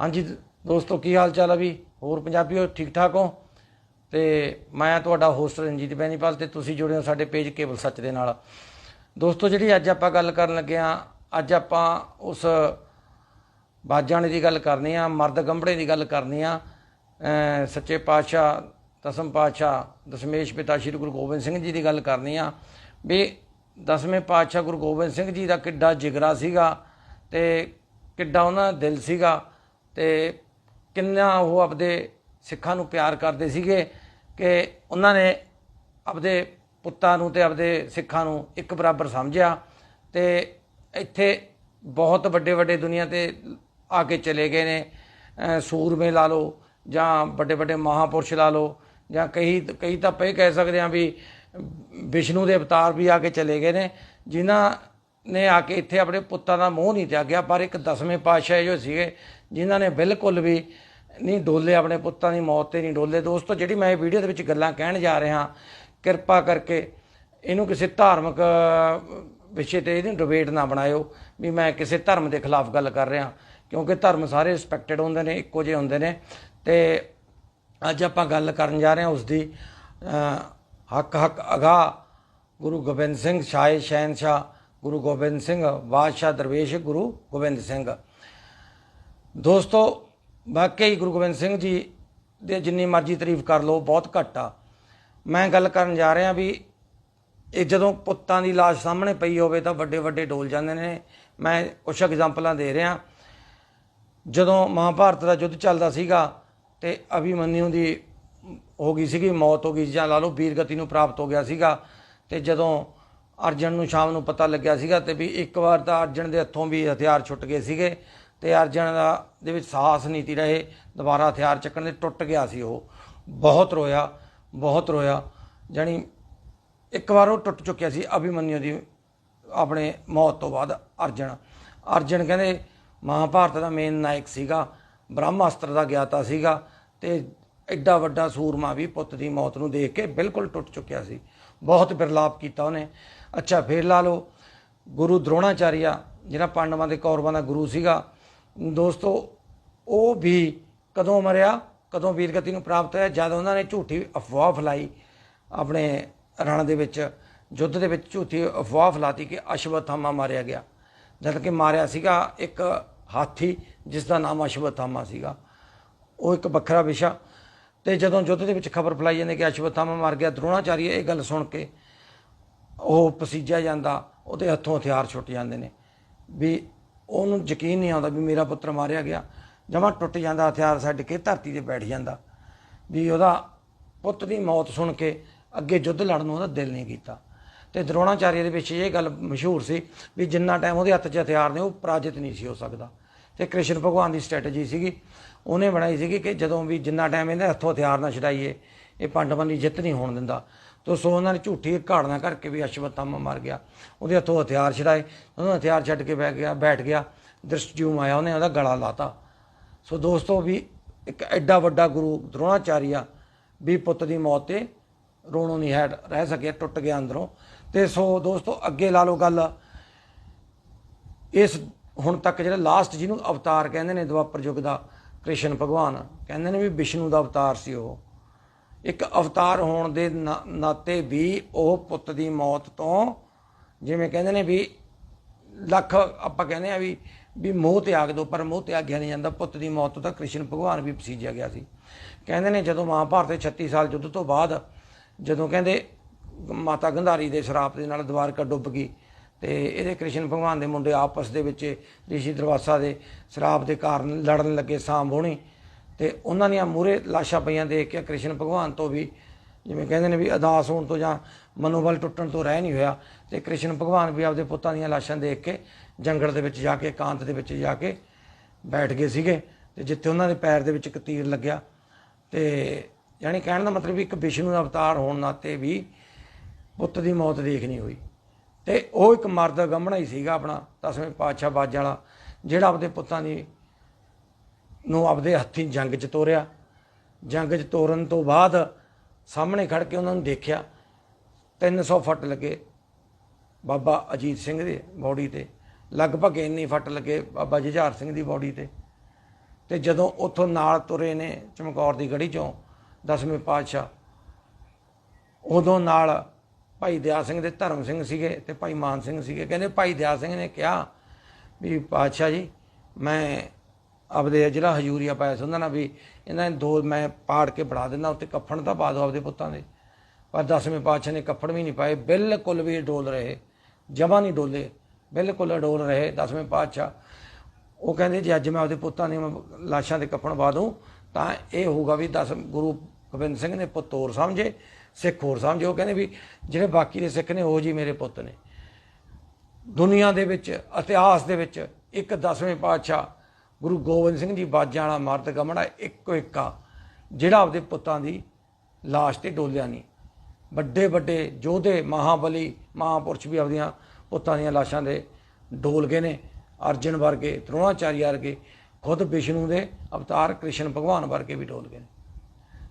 ਹਾਂਜੀ, ਦੋਸਤੋ, ਕੀ ਹਾਲ ਚਾਲ ਆ ਵੀ? ਹੋਰ ਪੰਜਾਬੀਓ ਠੀਕ ਠਾਕ ਹੋ? ਤੇ ਮੈਂ ਤੁਹਾਡਾ ਹੋਸਟ ਰਣਜੀਤ ਬੈਨੀਪਾਲ ਤੇ ਤੁਸੀਂ ਜੁੜੇ ਹੋ ਸਾਡੇ ਪੇਜ ਕੇਬਲ ਸੱਚ ਦੇ ਨਾਲ। ਦੋਸਤੋ, ਜਿਹੜੀ ਅੱਜ ਆਪਾਂ ਗੱਲ ਕਰਨ ਲੱਗੇ ਆ ਅੱਜ ਆਪਾਂ ਉਸ ਬਾਜਾਣੇ ਦੀ ਗੱਲ ਕਰਨੀ ਆ, ਮਰਦ ਗੰਭੜੇ ਦੀ ਗੱਲ ਕਰਨੀ ਆ ਸੱਚੇ ਪਾਤਸ਼ਾਹ, ਦਸਮ ਪਾਤਸ਼ਾਹ, ਦਸ਼ਮੇਸ਼ ਪਿਤਾ ਸ੍ਰੀ ਗੁਰੂ ਗੋਬਿੰਦ ਸਿੰਘ ਜੀ ਦੀ ਗੱਲ ਕਰਨੀ ਆ, ਵੀ ਦਸਵੇਂ ਪਾਤਸ਼ਾਹ ਗੁਰੂ ਗੋਬਿੰਦ ਸਿੰਘ ਜੀ ਦਾ ਕਿੱਡਾ ਜਿਗਰਾ ਸੀਗਾ ਤੇ ਕਿੱਡਾ ਉਹਨਾਂ ਦਾ ਦਿਲ ਸੀਗਾ। ਤੇ ਕਿੰਨਾ ਉਹ ਆਪਦੇ ਸਿੱਖਾਂ ਨੂੰ ਪਿਆਰ ਕਰਦੇ ਸੀਗੇ ਕਿ ਉਹਨਾਂ ਨੇ ਆਪਦੇ ਪੁੱਤਾਂ ਨੂੰ ਤੇ ਆਪਦੇ ਸਿੱਖਾਂ ਨੂੰ ਇੱਕ ਬਰਾਬਰ ਸਮਝਿਆ ਤੇ ਇੱਥੇ ਬਹੁਤ ਵੱਡੇ ਵੱਡੇ ਦੁਨੀਆ ਤੇ ਆ ਕੇ ਚਲੇ ਗਏ ਨੇ। ਸੂਰਮੇ ਲਾ ਲਓ ਜਾਂ ਵੱਡੇ ਵੱਡੇ ਮਹਾਪੁਰਸ਼ ਲਾ ਲਓ ਜਾਂ ਕਈ ਕਈ ਤਾਂ ਆਪਾਂ ਇਹ ਕਹਿ ਸਕਦੇ ਹਾਂ ਵੀ ਵਿਸ਼ਨੂੰ ਦੇ ਅਵਤਾਰ ਵੀ ਆ ਕੇ ਚਲੇ ਗਏ ਨੇ, ਜਿਨ੍ਹਾਂ ਨੇ ਆ ਕੇ ਇੱਥੇ ਆਪਣੇ ਪੁੱਤਾਂ ਦਾ ਮੋਹ ਨਹੀਂ ਤਿਆਗਿਆ, ਪਰ ਇੱਕ ਦਸਵੇਂ ਪਾਤਸ਼ਾਹ ਜੋ ਸੀਗੇ ਜਿਨ੍ਹਾਂ ਨੇ ਬਿਲਕੁਲ ਵੀ ਨਹੀਂ ਡੋਲੇ ਆਪਣੇ ਪੁੱਤਾਂ ਦੀ ਮੌਤ ਤੇ ਨਹੀਂ ਡੋਲੇ। ਦੋਸਤੋ, ਜਿਹੜੀ ਮੈਂ ਇਹ ਵੀਡੀਓ ਦੇ ਵਿੱਚ ਗੱਲਾਂ ਕਹਿਣ ਜਾ ਰਿਹਾ, ਕਿਰਪਾ ਕਰਕੇ ਇਹਨੂੰ ਕਿਸੇ ਧਾਰਮਿਕ ਵਿਸ਼ੇ ਤੇ ਇਹਨੂੰ ਡਿਬੇਟ ਨਾ ਬਣਾਇਓ ਵੀ ਮੈਂ ਕਿਸੇ ਧਰਮ ਦੇ ਖਿਲਾਫ ਗੱਲ ਕਰ ਰਿਹਾ, ਕਿਉਂਕਿ ਧਰਮ ਸਾਰੇ ਰਿਸਪੈਕਟਡ ਹੁੰਦੇ ਨੇ, ਇੱਕੋ ਜਿਹੇ ਹੁੰਦੇ ਨੇ। ਤੇ ਅੱਜ ਆਪਾਂ ਗੱਲ ਕਰਨ ਜਾ ਰਹੇ ਹਾਂ ਉਸ ਦੀ ਹੱਕ ਹੱਕ ਅਗਾ ਗੁਰੂ ਗੋਬਿੰਦ ਸਿੰਘ ਸ਼ਾਹ ਸ਼ਹਿਨਸ਼ਾਹ, ਗੁਰੂ ਗੋਬਿੰਦ ਸਿੰਘ ਬਾਦਸ਼ਾਹ ਦਰਵੇਸ਼ ਗੁਰੂ ਗੋਬਿੰਦ ਸਿੰਘ। ਦੋਸਤੋ, ਵਾਕਈ ਗੁਰੂ ਗੋਬਿੰਦ ਸਿੰਘ ਜੀ ਦੇ ਜਿੰਨੀ ਮਰਜ਼ੀ ਤਾਰੀਫ ਕਰ ਲਓ, ਬਹੁਤ ਘੱਟ ਆ। ਮੈਂ ਗੱਲ ਕਰਨ ਜਾ ਰਿਹਾ ਵੀ ਇਹ ਜਦੋਂ ਪੁੱਤਾਂ ਦੀ ਲਾਸ਼ ਸਾਹਮਣੇ ਪਈ ਹੋਵੇ ਤਾਂ ਵੱਡੇ ਵੱਡੇ ਡੋਲ ਜਾਂਦੇ ਨੇ। ਮੈਂ ਕੁਝ ਐਗਜ਼ਾਮਪਲਾਂ ਦੇ ਰਿਹਾ। ਜਦੋਂ ਮਹਾਭਾਰਤ ਦਾ ਯੁੱਧ ਚੱਲਦਾ ਸੀਗਾ ਤੇ ਅਭਿਮਨਿਊ ਦੀ ਹੋ ਗਈ ਸੀਗੀ, ਮੌਤ ਹੋ ਗਈ ਜਾਂ ਲਾ ਲਓ ਵੀਰਗਤੀ ਨੂੰ ਪ੍ਰਾਪਤ ਹੋ ਗਿਆ ਸੀਗਾ ਤੇ ਜਦੋਂ ਅਰਜਨ ਨੂੰ ਸ਼ਾਮ ਨੂੰ ਪਤਾ ਲੱਗਿਆ ਸੀਗਾ ਤੇ ਵੀ ਇੱਕ ਵਾਰ ਤਾਂ ਅਰਜਨ ਦੇ ਹੱਥੋਂ ਵੀ ਹਥਿਆਰ ਛੁੱਟ ਗਏ ਸੀਗੇ। ਤੇ ਅਰਜਨ ਦਾ ਦੇ ਵਿੱਚ ਸਾਹਸ ਨਹੀਂ ਤੀ ਰਹੇ, ਦੁਬਾਰਾ ਹਥਿਆਰ ਚੱਕਣ ਦੇ ਟੁੱਟ ਗਿਆ ਸੀ ਉਹ। ਬਹੁਤ ਰੋਇਆ ਬਹੁਤ ਰੋਇਆ। ਜਾਣੀ ਇੱਕ ਵਾਰ ਉਹ ਟੁੱਟ ਚੁੱਕਿਆ ਸੀ ਅਭਿਮਨਿਊ ਦੀ ਆਪਣੇ ਮੌਤ ਤੋਂ ਬਾਅਦ ਅਰਜਨ ਅਰਜਨ ਕਹਿੰਦੇ, ਮਹਾਭਾਰਤ ਦਾ ਮੇਨ ਨਾਇਕ ਸੀਗਾ, ਬ੍ਰਹਮਾਸਤਰ ਦਾ ਗਿਆਤਾ ਸੀਗਾ ਤੇ ਐਡਾ ਵੱਡਾ ਸੂਰਮਾ ਵੀ ਪੁੱਤ ਦੀ ਮੌਤ ਨੂੰ ਦੇਖ ਕੇ ਬਿਲਕੁਲ ਟੁੱਟ ਚੁੱਕਿਆ ਸੀ। ਬਹੁਤ ਬਿਰਲਾਪ ਕੀਤਾ ਉਹਨੇ। ਅੱਛਾ, ਫੇਰ ਲਾ ਲਓ, ਗੁਰੂ ਦ੍ਰੋਣਾਚਾਰੀਆ ਜਿਹੜਾ ਪਾਂਡਵਾਂ ਦੇ ਕੌਰਵਾਂ ਦਾ ਗੁਰੂ ਸੀਗਾ ਦੋਸਤੋ, ਉਹ ਵੀ ਕਦੋਂ ਮਰਿਆ, ਕਦੋਂ ਵੀਰਗਤੀ ਨੂੰ ਪ੍ਰਾਪਤ ਹੋਇਆ, ਜਦ ਉਹਨਾਂ ਨੇ ਝੂਠੀ ਅਫਵਾਹ ਫੈਲਾਈ, ਆਪਣੇ ਰਣ ਦੇ ਵਿੱਚ, ਯੁੱਧ ਦੇ ਵਿੱਚ ਝੂਠੀ ਅਫਵਾਹ ਫੈਲਾਤੀ ਕਿ ਅਸ਼ਵਥਾਮਾ ਮਾਰਿਆ ਗਿਆ। ਜਦ ਕਿ ਮਾਰਿਆ ਸੀਗਾ ਇੱਕ ਹਾਥੀ, ਜਿਸ ਦਾ ਨਾਮ ਅਸ਼ਵਥਾਮਾ ਸੀਗਾ। ਉਹ ਇੱਕ ਵੱਖਰਾ ਵਿਸ਼ਾ। ਤੇ ਜਦੋਂ ਯੁੱਧ ਦੇ ਵਿੱਚ ਖਬਰ ਫੈਲਾਈ ਜਾਂਦੀ ਕਿ ਅਸ਼ਵਥਾਮਾ ਮਾਰ ਗਿਆ, ਦਰੋਣਾਚਾਰੀ ਇਹ ਗੱਲ ਸੁਣ ਕੇ ਉਹ ਪਸੀਜਿਆ ਜਾਂਦਾ, ਉਹਦੇ ਹੱਥੋਂ ਹਥਿਆਰ ਛੁੱਟ ਜਾਂਦੇ ਨੇ। ਵੀ ਉਹਨੂੰ ਯਕੀਨ ਨਹੀਂ ਆਉਂਦਾ ਵੀ ਮੇਰਾ ਪੁੱਤਰ ਮਾਰਿਆ ਗਿਆ। ਜਮਾ ਟੁੱਟ ਜਾਂਦਾ, ਹਥਿਆਰ ਛੱਡ ਕੇ ਧਰਤੀ ਤੇ ਬੈਠ ਜਾਂਦਾ। ਵੀ ਉਹਦਾ ਪੁੱਤ ਦੀ ਮੌਤ ਸੁਣ ਕੇ ਅੱਗੇ ਯੁੱਧ ਲੜਨ ਨੂੰ ਉਹਦਾ ਦਿਲ ਨਹੀਂ ਕੀਤਾ। ਤੇ ਦ੍ਰੋਣਾਚਾਰੀ ਦੇ ਵਿੱਚ ਇਹ ਗੱਲ ਮਸ਼ਹੂਰ ਸੀ ਵੀ ਜਿੰਨਾ ਟਾਈਮ ਉਹਦੇ ਹੱਥ 'ਚ ਹਥਿਆਰ ਨੇ, ਉਹ ਪਰਾਜਿਤ ਨਹੀਂ ਸੀ ਹੋ ਸਕਦਾ। ਤੇ ਕ੍ਰਿਸ਼ਨ ਭਗਵਾਨ ਦੀ ਸਟ੍ਰੈਟਜੀ ਸੀਗੀ। ਉਹਨੇ ਬਣਾਈ ਸੀਗੀ ਕਿ ਜਦੋਂ ਵੀ ਜਿੰਨਾ ਟਾਈਮ ਇਹਦੇ ਹੱਥੋਂ ਹਥਿਆਰ ਨਾ ਛਡਾਈਏ, ਇਹ ਪਾਂਡਵਾਂ ਦੀ ਜਿੱਤ ਨਹੀਂ ਹੋਣ ਦਿੰਦਾ। ਤੋ ਸੋ ਉਹਨਾਂ ਨੇ ਝੂਠੀ ਘਾੜਨਾ ਕਰਕੇ ਵੀ ਅਸ਼ਵਤਾਮਾ ਮਰ ਗਿਆ। ਉਹਦੇ ਹੱਥੋਂ ਹਥਿਆਰ ਛਡਾਏ। ਉਹਨੂੰ ਹਥਿਆਰ ਛੱਡ ਕੇ ਬੈਠ ਗਿਆ ਬੈਠ ਗਿਆ। ਦ੍ਰਿਸ਼ਟਜੂਮ ਆਇਆ, ਉਹਨੇ ਉਹਦਾ ਗਲਾ ਲਾਤਾ। ਸੋ ਦੋਸਤੋ ਵੀ ਇੱਕ ਐਡਾ ਵੱਡਾ ਗੁਰੂ ਦ੍ਰੋਣਾਚਾਰੀਆ ਵੀ ਪੁੱਤ ਦੀ ਮੌਤ ਤੇ ਰੋਣੋ ਨਹੀਂ ਹੈ, ਰਹਿ ਸਕਿਆ, ਟੁੱਟ ਗਿਆ ਅੰਦਰੋਂ। ਤੇ ਸੋ ਦੋਸਤੋ ਅੱਗੇ ਲਾ ਲਓ ਗੱਲ। ਇਸ ਹੁਣ ਤੱਕ ਜਿਹੜਾ ਲਾਸਟ ਜਿਹਨੂੰ ਅਵਤਾਰ ਕਹਿੰਦੇ ਨੇ, ਦਵਾਪਰ ਯੁੱਗ ਦਾ ਕ੍ਰਿਸ਼ਨ ਭਗਵਾਨ, ਕਹਿੰਦੇ ਨੇ ਵੀ ਵਿਸ਼ਨੂੰ ਦਾ ਅਵਤਾਰ ਸੀ ਉਹ। ਇੱਕ ਅਵਤਾਰ ਹੋਣ ਦੇ ਨਾਤੇ ਵੀ ਉਹ ਪੁੱਤ ਦੀ ਮੌਤ ਤੋਂ ਜਿਵੇਂ ਕਹਿੰਦੇ ਨੇ ਵੀ ਲੱਖ ਆਪਾਂ ਕਹਿੰਦੇ ਆ ਵੀ ਵੀ ਮੋਹ ਤਿਆਗ ਦੋ, ਪਰ ਮੋਹ ਤਿਆਗਿਆ ਨਹੀਂ ਜਾਂਦਾ। ਪੁੱਤ ਦੀ ਮੌਤ ਤੋਂ ਤਾਂ ਕ੍ਰਿਸ਼ਨ ਭਗਵਾਨ ਵੀ ਪਸੀਜਿਆ ਗਿਆ ਸੀ। ਕਹਿੰਦੇ ਨੇ ਜਦੋਂ ਮਹਾਭਾਰਤ ਦੇ 36 ਸਾਲ ਯੁੱਧ ਤੋਂ ਬਾਅਦ ਜਦੋਂ ਕਹਿੰਦੇ ਮਾਤਾ ਗੰਧਾਰੀ ਦੇ ਸ਼ਰਾਪ ਦੇ ਨਾਲ ਦਵਾਰਕਾ ਡੁੱਬ ਗਈ ਤੇ ਇਹਦੇ ਕ੍ਰਿਸ਼ਨ ਭਗਵਾਨ ਦੇ ਮੁੰਡੇ ਆਪਸ ਦੇ ਵਿੱਚ ਰਿਸ਼ੀ ਦਰਵਾਸਾ ਦੇ ਸ਼ਰਾਪ ਦੇ ਕਾਰਨ ਲੜਨ ਲੱਗੇ, ਸਾਂਭ ਹੋਣੀ। ਤੇ ਉਹਨਾਂ ਦੀਆਂ ਮੂਰੇ ਲਾਸ਼ਾਂ ਪਈਆਂ ਦੇਖ ਕੇ ਕ੍ਰਿਸ਼ਨ ਭਗਵਾਨ ਤੋਂ ਵੀ ਜਿਵੇਂ ਕਹਿੰਦੇ ਨੇ ਵੀ ਅਦਾਸ ਹੋਣ ਤੋਂ ਜਾਂ ਮਨੋਬਲ ਟੁੱਟਣ ਤੋਂ ਰਹਿ ਨਹੀਂ ਹੋਇਆ ਤੇ ਕ੍ਰਿਸ਼ਨ ਭਗਵਾਨ ਵੀ ਆਪਦੇ ਪੁੱਤਾਂ ਦੀਆਂ ਲਾਸ਼ਾਂ ਦੇਖ ਕੇ ਜੰਗਲ ਦੇ ਵਿੱਚ ਜਾ ਕੇ, ਇਕਾਂਤ ਦੇ ਵਿੱਚ ਜਾ ਕੇ ਬੈਠ ਗਏ ਸੀਗੇ ਤੇ ਜਿੱਥੇ ਉਹਨਾਂ ਦੇ ਪੈਰ ਦੇ ਵਿੱਚ ਇੱਕ ਤੀਰ ਲੱਗਿਆ। ਤੇ ਯਾਨੀ ਕਹਿਣ ਦਾ ਮਤਲਬ ਵੀ ਇੱਕ ਵਿਸ਼ਨੂੰ ਦਾ ਅਵਤਾਰ ਹੋਣ ਨਾਤੇ ਵੀ ਪੁੱਤ ਦੀ ਮੌਤ ਦੇਖ ਨਹੀਂ ਹੋਈ। ਤੇ ਉਹ ਇੱਕ ਮਰਦ ਗੰਮਣਾ ਹੀ ਸੀਗਾ ਆਪਣਾ ਦਸਵੇਂ ਪਾਤਸ਼ਾਹ ਬਾਜ ਵਾਲਾ, ਜਿਹੜਾ ਆਪਦੇ ਪੁੱਤਾਂ ਦੀ ਨੂੰ ਆਪਦੇ ਹੱਥੀਂ ਜੰਗ 'ਚ ਤੋਰਿਆ। ਜੰਗ 'ਚ ਤੋਰਨ ਤੋਂ ਬਾਅਦ ਸਾਹਮਣੇ ਖੜ ਕੇ ਉਹਨਾਂ ਨੂੰ ਦੇਖਿਆ। 300 ਫੱਟ ਲੱਗੇ ਬਾਬਾ ਅਜੀਤ ਸਿੰਘ ਦੇ ਬੋਡੀ ਤੇ। ਲਗਭਗ ਇੰਨੀ ਫੱਟ ਲੱਗੇ ਬਾਬਾ ਜੁਝਾਰ ਸਿੰਘ ਦੀ ਬੋਡੀ ਤੇ। ਤੇ ਜਦੋਂ ਉੱਥੋਂ ਨਾਲ ਤੁਰੇ ਨੇ ਚਮਕੌਰ ਦੀ ਗੜੀ ਚੋਂ ਦਸਵੇਂ ਪਾਤਸ਼ਾਹ, ਉਦੋਂ ਨਾਲ ਭਾਈ ਦਿਆ ਸਿੰਘ ਦੇ ਧਰਮ ਸਿੰਘ ਸੀਗੇ ਤੇ ਭਾਈ ਮਾਨ ਸਿੰਘ ਸੀਗੇ। ਕਹਿੰਦੇ ਭਾਈ ਦਿਆ ਸਿੰਘ ਨੇ ਕਿਹਾ ਵੀ ਪਾਤਸ਼ਾਹ ਜੀ, ਮੈਂ ਆਪਦੇ ਜਿਹੜਾ ਹਜੂਰੀਆ ਪਾਇਆ ਸੀ ਉਹਨਾਂ ਨਾਲ ਵੀ ਇਹਨਾਂ ਨੇ ਦੋ ਮੈਂ ਪਾੜ ਕੇ ਬਣਾ ਦਿੰਦਾ ਉੱਤੇ ਕੱਫਣ ਤਾਂ ਪਾ ਦਿਓ ਆਪਦੇ ਪੁੱਤਾਂ ਦੇ। ਪਰ ਦਸਵੇਂ ਪਾਤਸ਼ਾਹ ਨੇ ਕੱਫਣ ਵੀ ਨਹੀਂ ਪਾਏ, ਬਿਲਕੁਲ ਵੀ ਡੋਲ ਰਹੇ, ਜਮਾ ਨਹੀਂ ਡੋਲੇ, ਬਿਲਕੁਲ ਅਡੋਲ ਰਹੇ ਦਸਵੇਂ ਪਾਤਸ਼ਾਹ। ਉਹ ਕਹਿੰਦੇ ਜੇ ਅੱਜ ਮੈਂ ਆਪਦੇ ਪੁੱਤਾਂ ਦੀਆਂ ਲਾਸ਼ਾਂ ਦੇ ਕੱਫਣ ਪਾ ਦੂੰ, ਤਾਂ ਇਹ ਹੋਊਗਾ ਵੀ ਦਸ ਗੁਰੂ ਗੋਬਿੰਦ ਸਿੰਘ ਨੇ ਪੁੱਤ ਹੋਰ ਸਮਝੇ, ਸਿੱਖ ਹੋਰ ਸਮਝੇ। ਉਹ ਕਹਿੰਦੇ ਵੀ ਜਿਹੜੇ ਬਾਕੀ ਦੇ ਸਿੱਖ ਨੇ, ਉਹ ਜੀ ਮੇਰੇ ਪੁੱਤ ਨੇ। ਦੁਨੀਆ ਦੇ ਵਿੱਚ, ਇਤਿਹਾਸ ਦੇ ਵਿੱਚ ਇੱਕ ਦਸਵੇਂ ਪਾਤਸ਼ਾਹ ਗੁਰੂ ਗੋਬਿੰਦ ਸਿੰਘ ਜੀ ਬਾਜਾਂ ਵਾਲਾ ਮਰਦ ਗਮੜਾ ਇੱਕੋ ਇੱਕਾ, ਜਿਹੜਾ ਆਪਦੇ ਪੁੱਤਾਂ ਦੀ ਲਾਸ਼ ਤੇ ਡੋਲਿਆ ਨਹੀਂ। ਵੱਡੇ ਵੱਡੇ ਯੋਧੇ, ਮਹਾਬਲੀ, ਮਹਾਪੁਰਸ਼ ਵੀ ਆਪਦੀਆਂ ਪੁੱਤਾਂ ਦੀਆਂ ਲਾਸ਼ਾਂ ਦੇ ਡੋਲ ਗਏ ਨੇ, ਅਰਜਨ ਵਰਗੇ ਦ੍ਰੋਣਾਚਾਰੀ ਵਰਗੇ, ਖੁਦ ਵਿਸ਼ਨੂੰ ਦੇ ਅਵਤਾਰ ਕ੍ਰਿਸ਼ਨ ਭਗਵਾਨ ਵਰਗੇ ਵੀ ਡੋਲ ਗਏ ਨੇ।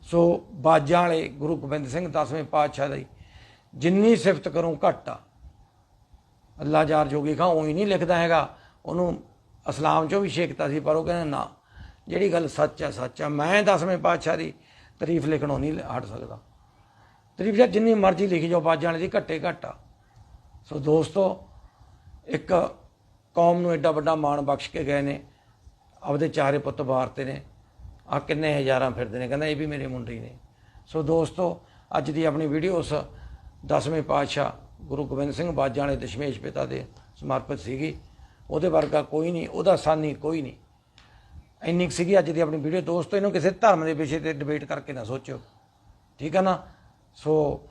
ਸੋ ਬਾਜਾਂ ਵਾਲੇ ਗੁਰੂ ਗੋਬਿੰਦ ਸਿੰਘ ਦਸਵੇਂ ਪਾਤਸ਼ਾਹ ਦੀ ਜਿੰਨੀ ਸਿਫਤ ਕਰੂੰ ਘੱਟ ਆ। ਅੱਲਾ ਜਾਰ ਜੋਗੀ ਖਾਂ, ਉਹੀ ਨਹੀਂ ਲਿਖਦਾ ਹੈਗਾ, ਉਹਨੂੰ ਇਸਲਾਮ ਚੋਂ ਵੀ ਛੇਕਤਾ ਸੀ, ਪਰ ਉਹ ਕਹਿੰਦੇ ਨਾ, ਜਿਹੜੀ ਗੱਲ ਸੱਚ ਆ ਸੱਚ ਆ। ਮੈਂ ਦਸਵੇਂ ਪਾਤਸ਼ਾਹ ਦੀ ਤਾਰੀਫ ਲਿਖਣੋਂ ਨਹੀਂ ਹਟ ਸਕਦਾ। ਤਾਰੀਫ ਜਾਂ ਜਿੰਨੀ ਮਰਜ਼ੀ ਲਿਖੀ ਜਾਓ, ਬਾਜਾਂ ਵਾਲੇ ਦੀ ਘੱਟੇ ਘੱਟ ਆ। ਸੋ ਦੋਸਤੋ, ਇੱਕ ਕੌਮ ਨੂੰ ਐਡਾ ਵੱਡਾ ਮਾਣ ਬਖਸ਼ ਕੇ ਗਏ ਨੇ, ਆਪਦੇ ਚਾਰੇ ਪੁੱਤ ਵਾਰਤੇ ਨੇ। ਆ ਕਿੰਨੇ ਹਜ਼ਾਰਾਂ ਫਿਰਦੇ ਨੇ, ਕਹਿੰਦਾ ਇਹ ਵੀ ਮੇਰੇ ਮੁੰਡੇ ਹੀ ਨੇ। ਸੋ ਦੋਸਤੋ, ਅੱਜ ਦੀ ਆਪਣੀ ਵੀਡੀਓ ਉਸ ਦਸਵੇਂ ਪਾਤਸ਼ਾਹ ਗੁਰੂ ਗੋਬਿੰਦ ਸਿੰਘ ਬਾਜਾਂ ਵਾਲੇ ਦਸ਼ਮੇਸ਼ ਪਿਤਾ ਦੇ ਸਮਰਪਿਤ ਸੀਗੀ। ਉਹਦੇ ਵਰਗਾ ਕੋਈ ਨਹੀਂ, ਉਹਦਾ ਸਾਨੀ ਕੋਈ ਨਹੀਂ। ਇੰਨੀ ਕੁ ਸੀਗੀ ਅੱਜ ਦੀ ਆਪਣੀ ਵੀਡੀਓ। ਦੋਸਤੋ, ਇਹਨੂੰ ਕਿਸੇ ਧਰਮ ਦੇ ਵਿਸ਼ੇ ਤੇ ਡਿਬੇਟ ਕਰਕੇ ਨਾ ਸੋਚਿਓ। ਠੀਕ ਹੈ ਨਾ? ਸੋ,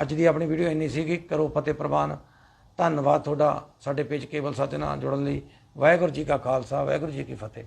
ਅੱਜ ਦੀ ਆਪਣੀ ਵੀਡੀਓ ਇੰਨੀ ਸੀਗੀ, ਕਰੋ ਫਤਿਹ ਪ੍ਰਵਾਨ। ਧੰਨਵਾਦ ਤੁਹਾਡਾ ਸਾਡੇ ਪੇਜ ਕੇਵਲ ਸੱਚ ਨਾਲ ਜੁੜਨ ਲਈ। ਵਾਹਿਗੁਰੂ ਜੀ ਕਾ ਖਾਲਸਾ, ਵਾਹਿਗੁਰੂ ਜੀ ਕੀ ਫਤਿਹ।